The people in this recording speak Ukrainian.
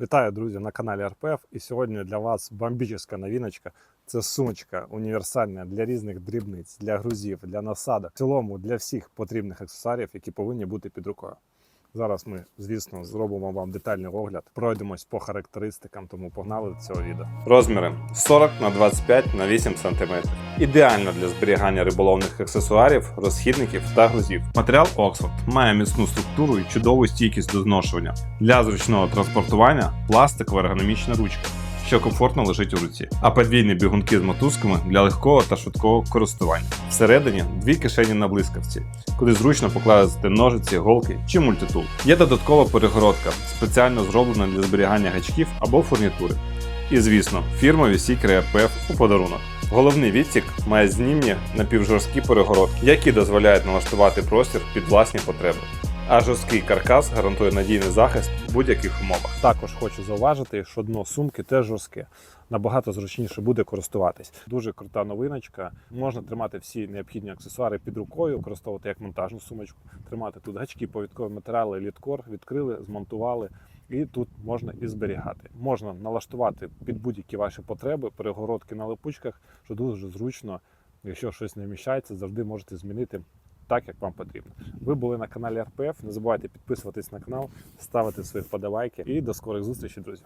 Вітаю, друзі, на каналі РПФ. І сьогодні для вас бомбічна новиночка. Це сумочка універсальна для різних дрібниць, для грузів, для насадок, в цілому для всіх потрібних аксесуарів, які повинні бути під рукою. Зараз ми, звісно, зробимо вам детальний огляд, пройдемось по характеристикам, тому погнали до цього відео. Розміри 40 на 25 на 8 см. Ідеально для зберігання риболовних аксесуарів, розхідників та грузів. Матеріал Oxford має міцну структуру і чудову стійкість до зношування. Для зручного транспортування пластикова ергономічна ручка, що комфортно лежить у руці, а подвійні бігунки з мотузками для легкого та швидкого користування. Всередині дві кишені на блискавці, куди зручно покладати ножиці, голки чи мультитул. Є додаткова перегородка, спеціально зроблена для зберігання гачків або фурнітури. І звісно, фірмові сікри РПФ у подарунок. Головний відсік має знімні напівжорсткі перегородки, які дозволяють налаштувати простір під власні потреби. А жорсткий каркас гарантує надійний захист в будь-яких умовах. Також хочу зауважити, що дно сумки теж жорстке. Набагато зручніше буде користуватись. Дуже крута новиночка. Можна тримати всі необхідні аксесуари під рукою, використовувати як монтажну сумочку, тримати тут гачки, повідкові матеріали, літкор, відкрили, змонтували. І тут можна і зберігати. Можна налаштувати під будь-які ваші потреби, перегородки на липучках, що дуже зручно. Якщо щось не вміщається, завжди можете змінити так, як вам потрібно. Ви були на каналі РПФ. Не забувайте підписуватись на канал, ставити свої вподобайки і до скорих зустрічей, друзі.